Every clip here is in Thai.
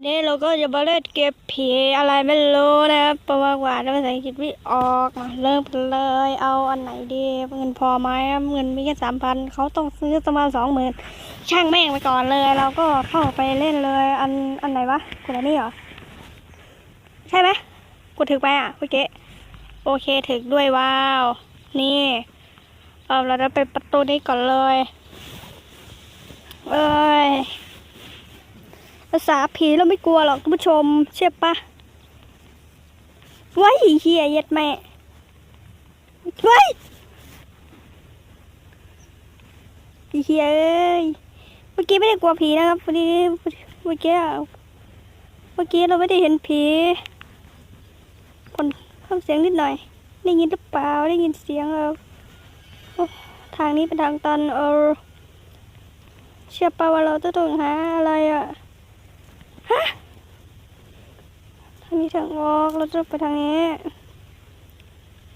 วันนี้เราก็จะมาเล่นเกมผีอะไรไม่รู้นะครับเพราะว่าหวานภาษาอังกฤษไม่ออกมาเริ่มกันเลย เอาอันไหนดีเงินพอไหมเงินมีแค่สามพันเขาต้องซื้อประมาณสองหมื่นช่างแม่งไปก่อนเลย เราก็เข้าไปเล่นเลย อันอันไหนวะกดอันนี้เหรอใช่ไหมกดถึกไปอะเมื่อกี้โอเคถึกด้วยว้าว นี่เออเราจะไปประตูนี้ก่อนเลย เอ้ย ภาษาผีเราไม่กลัวหรอกท่านผู้ชม เชื่อปะว้ายเฮียเย็ดแม่ว้ายเฮียเอ้ยเมื่อกี้ไม่ได้กลัวผีนะครับวันนี้เมื่อกี้เมื่อกี้เราไม่ได้เห็นผีคนเพิ่มเสียงนิดหน่อย ได้ยินหรือเปล่าได้ยินเสียงเออทางนี้เป็นทางตันเออเชื่อปะว่าเราจะต้องหาอะไรอะ ฮะทางนี้ทางออกเราจะไปทางนี้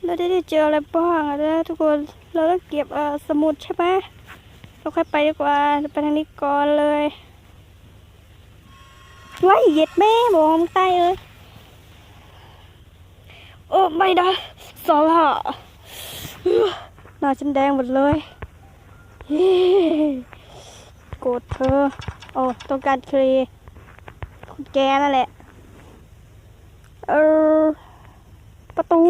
เราจะได้เจออะไรบ้างอะนะทุกคนเราต้องเก็บเอ่อสมุดใช่ไหมเราค่อยไปดีกว่าไปทางนี้ก่อนเลยว้ายเหย็ดแม่มองใต้เอ้ยโอ้ไม่ได้สอละหน้าฉันแดงหมดเลยโกรธเธอโอ้ต้องการเคลียร์ แกนั่นแหละ เออ ประตู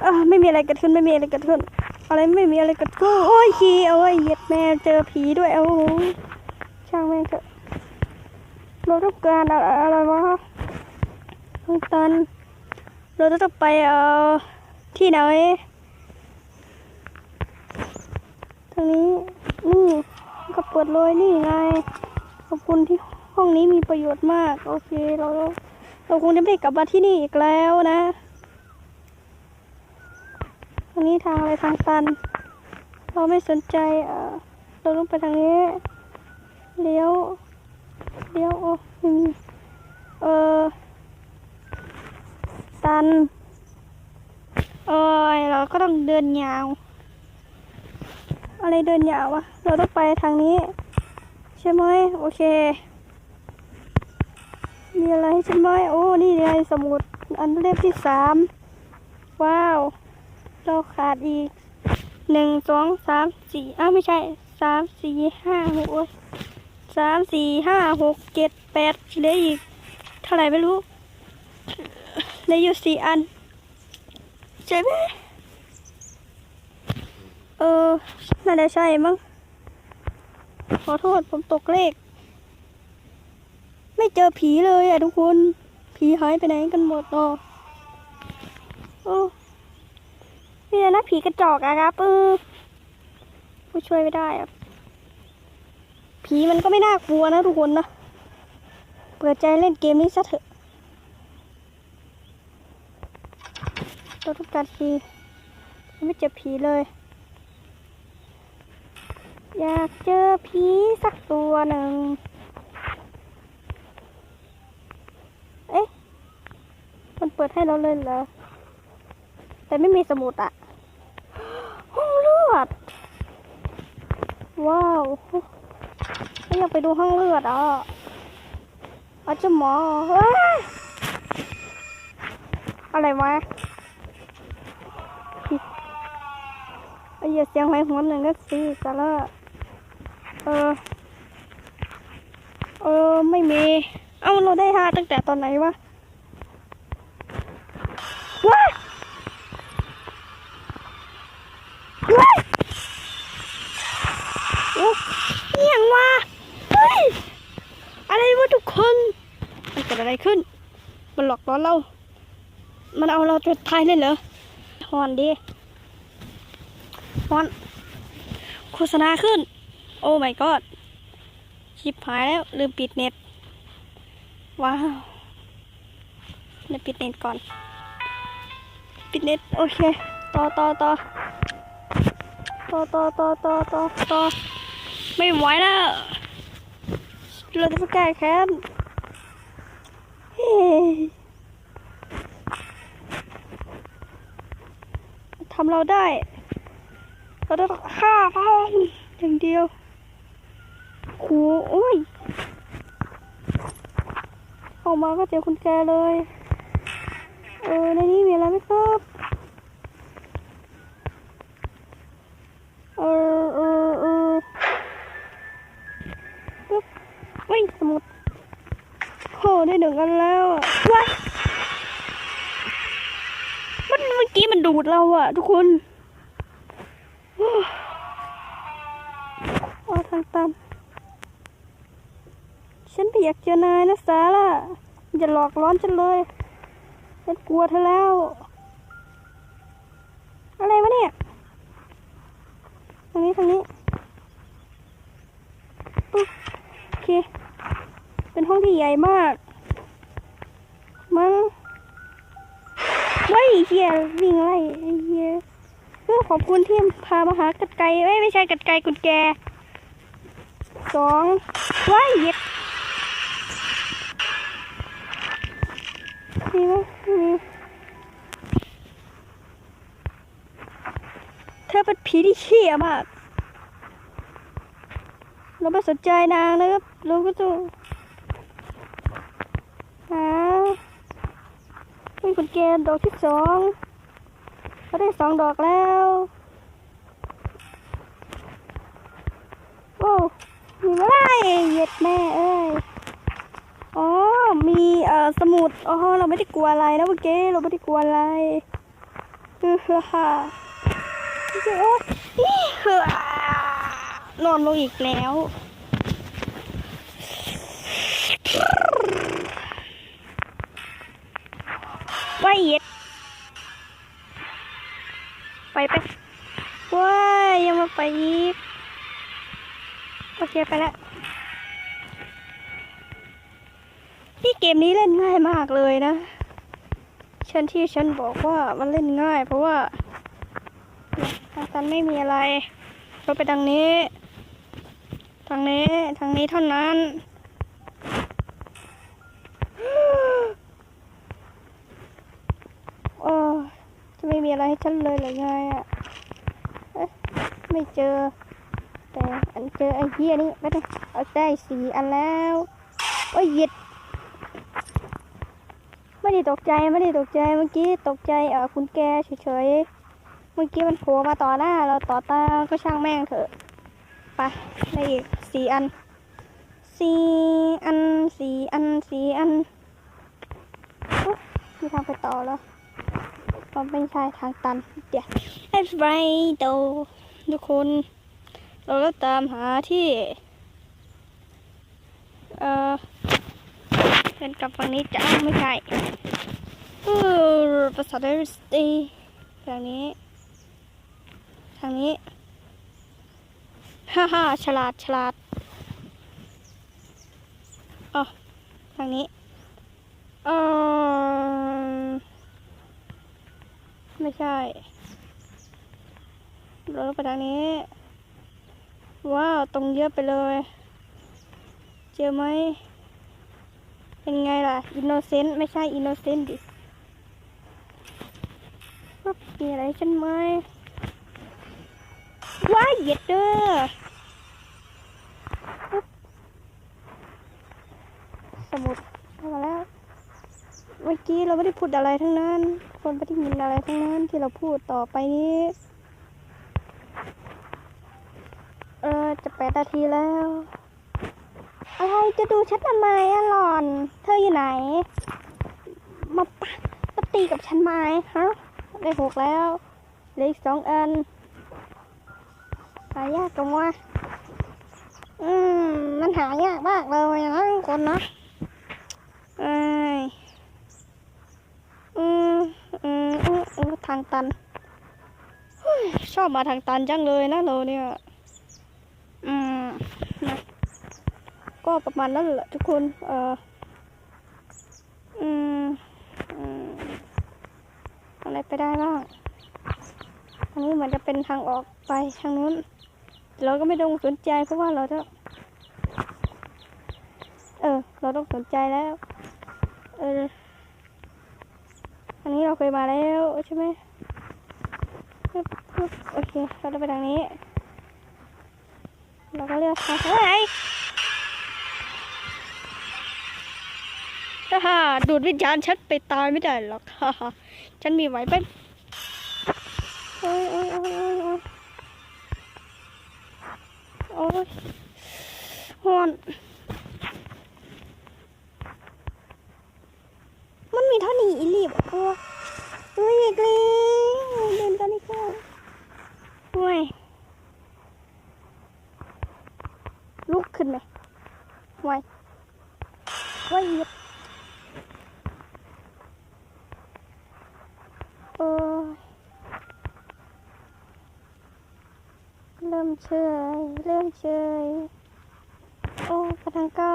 เออไม่มีอะไรเกิดขึ้นไม่มีอะไรเกิดขึ้น อะไรไม่มีอะไรเกิดขึ้น โอ้ยขี้โอ้ยเหยียดแม่เจอผีด้วยโอ้โหช่างแม่งเถอะเราต้องการอะไรวะต้องตันเราจะต้องไปเอ่อที่ไหนทางนี้ นี่ ก็เปิดเลยนี่ไง ขอบคุณที่ห้องนี้มีประโยชน์มาก โอเคเราเราคงจะไม่กลับมาที่นี่อีกแล้วนะทางนี้ทางอะไรทางตัน เราไม่สนใจเออเราต้องไปทางนี้เลี้ยวเลี้ยวโอ้ไม่มีเออตันเอ้ยเราก็ต้องเดินยาว อะไรเดินยาววะ เราต้องไปทางนี้ ใช่ไหมโอเค มีอะไรใช่ไหมโอ้ นี่ไงสมุด อันเล่มที่สาม ว้าว เราขาดอีกหนึ่งสองสามสี่อ้าวไม่ใช่สามสี่ห้าหกโอ๊ยสามสี่ห้าหกเจ็ดแปดเหลืออีก เท่าไหร่ไม่รู้เหลืออยู่สี่อัน ใช่ไหม ออน่าจะใช่มั้ง ขอโทษผมตกเลข ไม่เจอผีเลยอะทุกคน ผีหายไปไหนกันหมดอะโอ้นี่นะผีกระจอกอะครับเออผู้ช่วยไม่ได้อะผีมันก็ไม่น่ากลัวนะทุกคนนะ เปิดใจเล่นเกมนี้ซะเถอะเราต้องการผีไม่เจอผีเลย อยากเจอผีสักตัวหนึ่ง เอ๊ะ มันเปิดให้เราเลยเหรอ แต่ไม่มีสมุดอะห้องเลือด ว้าวไม่อยากไปดูห้องเลือดอะอาจจะหมอเฮ้ยอะไรวะไอ้เหี้ยเสียงไม้หัวหนึ่งก็สิสาระ เออ เออ ไม่มี เอ้า เราได้ห้าตั้งแต่ตอนไหนวะ ว้าว้าโอ้เอียงวะเฮ้ย อะไรวะทุกคน มันเกิดอะไรขึ้น มันหลอกล้อนเรา มันเอาเราจะทายเลยเหรอฮอนดีฮอน โฆษณาขึ้น โอ้ my god ชิบหายแล้ว ลืมปิดเน็ต ว้าวเดี๋ยวปิดเน็ตก่อน ปิดเน็ต โอเค ต่อต่อต่อต่อต่อต่อต่อต่อต่อไม่ไหวแล้วเราจะไปแก้แค้นทำเราได้ เราต้องฆ่าเขาอย่างเดียว คูโอ้ยออกมาก็เจอคุณแกเลย เออ ในนี้มีอะไรไหมครับ เออเออเออปึ๊บเฮ้ยสมุดโหได้หนึ่งกันแล้วอะว้ายมันเมื่อกี้มันดูดเราอะ ทุกคนโอ้าทางตันฉันไม่ อยากเจอนายนะสาล่ะอย่าหลอกล้อนฉันเลยฉันกลัวเธอแล้ว อะไรวะเนี่ยทางนี้ทางนี้ปึ๊บโอเค เป็นห้องที่ใหญ่มากมั้งเฮ้ยเฮียวิ่งไล่ไอ้เฮียเออขอบคุณที่พามาหากัดไก่เอ้ยไม่ใช่กัดไก่กุญแจสองว้ายเหี้ย็ด มีไหมมีเธอเป็นผีที่เชี่ยมาก เราไม่สนใจนางนะครับ เราก็ต้องหาเป็นกุญแจดอกที่สองเราได้สองดอกแล้วโอ้มีอะไรเหย็ดแม่เอ้ย อ๋อ มีเอ่อสมุดอ๋อเราไม่ได้กลัวอะไรนะเมื่อกี้เราไม่ได้กลัวอะไรฮ่าฮ่าฮ่าโอ้ยนอนลงอีกแล้วว่าเย็ดไปไปว้ายยังมาไปอีกโอเคไปแล้ว เกมนี้เล่นง่ายมากเลยนะฉันที่ฉันบอกว่ามันเล่นง่าย เพราะว่าทางตันไม่มีอะไรเราไปทางนี้ ทางนี้ ทางนี้เท่านั้น โอ้จะไม่มีอะไรให้ฉันเลยหรือไงอะเอ๊ะไม่เจอ แต่อันเจอไอ้เหี้ยนี่ไม่ได้เอาได้สีอันแล้ว โอ้ยหยิด ไม่ได้ตกใจไม่ได้ตกใจเมื่อกี้ตกใจเออคุณแกเฉยๆเมื่อกี้มันโผล่มาต่อหน้า เราต่อตาก็ช่างแม่งเถอะไปได้อีกสี่อันสี่อันสี่อันสี่อันอ๊ะมีทางไปต่อแล้วมันเป็นชายทางตันเดี๋ยวไอ้ไรโตทุกคน เราก็ตามหาที่ เอ่อ เป็นกับฝั่งนี้จ้าไม่ใช่ภาษาไทยสตีทางนี้ ทางนี้ ฮ่าฮ่าฉลาดฉลาดอ๋อทางนี้เออไม่ใช่เราไปทางนี้ ว้าว ตรงเยอะไปเลย เจอไหม เป็นไงล่ะ อินโนเซนต์ไม่ใช่อินโนเซนต์ดิว่ามีอะไรฉันไหมว้ายเหย็ดเด้อสมุดเอามาแล้ว เมื่อกี้เราไม่ได้พูดอะไรทั้งนั้น คนไม่ได้ยินอะไรทั้งนั้นที่เราพูดต่อไปนี้ เออจะแปดนาทีแล้ว อะไรจะดูฉันทำไมอะหล่อน เธออยู่ไหน มาปะมาตีกับฉันไหมฮะได้หกแล้วเหลืออีกสองอันหายากจังวะอืมมันหายากมากเลยนะทุกคนนะเอ้ยอืมอืมอืมอืมทางตันชอบมาทางตันจังเลยนะเราเนี่ย อืมนะ ก็ประมาณนั้นแหละทุกคน เอออืมอืมอะไรไปได้บ้าง อันนี้เหมือนจะเป็นทางออกไปทางนู้น เราก็ไม่ต้องสนใจเพราะว่าเราจะ เออ เราต้องสนใจแล้ว เออ อันนี้เราเคยมาแล้วใช่ไหมโอเค เราจะไปทางนี้ เราก็เลือกทางเฮ้ย ฮ่าฮ่าดูดวิญญาณฉันไปตายไม่ได้หรอกฮ่าฮ่าฉันมีไหวเป็นโอ้ยโอ้ยโอ้ยโอ้ยฮอนมันมีเท่านี้อีลีบอะเฮ้ยอีกล้วเดินกันอีกแล้วโอ้ยลุกขึ้นไหมโอ้ยโอ้ยเหยียบ โอ้ยเริ่มเชยเริ่มเชยโอ้ไปทางเก้า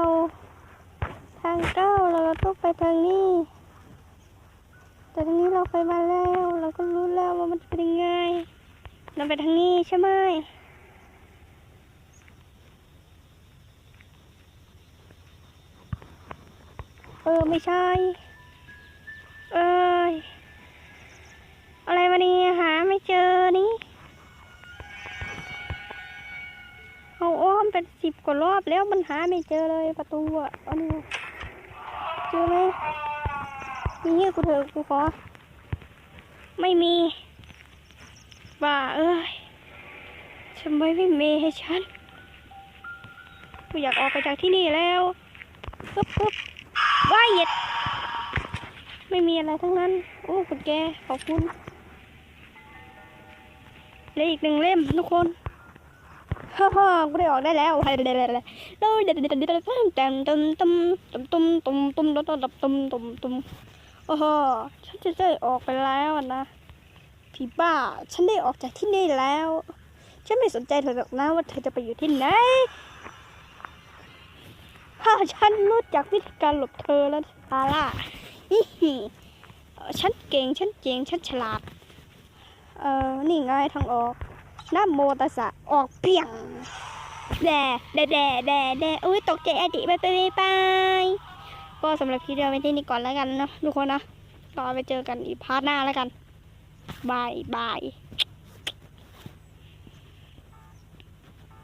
ทางเก้าเราต้องไปทางนี้ แต่ทางนี้เราไปมาแล้ว เราก็รู้แล้วว่ามันเป็นยังไงเราไปทางนี้ใช่ไหมเออ ไม่ใช่ นี่หาไม่เจอนี่เอาอ้อมเป็นสิบกว่ารอบแล้วมันหาไม่เจอเลยประตูอะอันนี้เจอไหมมีเงี้ยกูเถอะกูขอ ไม่มีบ้าเอ้ยทำไมไม่เมให้ฉันกูอยากออกไปจากที่นี่แล้วปุ๊บปุ๊บว้ายเหย็ดไม่มีอะไรทั้งนั้น โอ้คุณแกขอบคุณ ลืออีกหนึ่งเล่มทุกคนฮ่าฮ่ากูได้ออกได้แล้วเฮ้ยเดี๋ยเดี๋ยเดี๋ยเดี๋ยเดี๋ยวเดี๋ยวเดี๋ยวเดี๋ยวเต็มตุ้มตุ้มตุ้มตุ้มตุ้มตุ้มตุ้มตุ้มตุ้มตุมโอ้โหฉันจะได้ออกไปแล้วนะพี่บ้า ฉันได้ออกจากที่นี่แล้ว ฉันไม่สนใจเธอหรอกนะว่าเธอจะไปอยู่ที่ไหนฮ่าฉันรู้จักวิธีการหลบเธอแล้วซาร่าฮิฮิฉันเก่ง ฉันเจ๋งฉันฉลาด เอ่อนี่ไงทางออกน้ำโมตัสสะออกเปียงแด่แด่แด่แด่แด่อุ้ยตกใจอดีไปไปไปไปก็สำหรับคลิปเดียวไว้ที่นี่ก่อนแล้วกันเนาะทุกคนนะก็เอไปเจอกันอีกพาร์ทหน้าแล้วกันบายบาย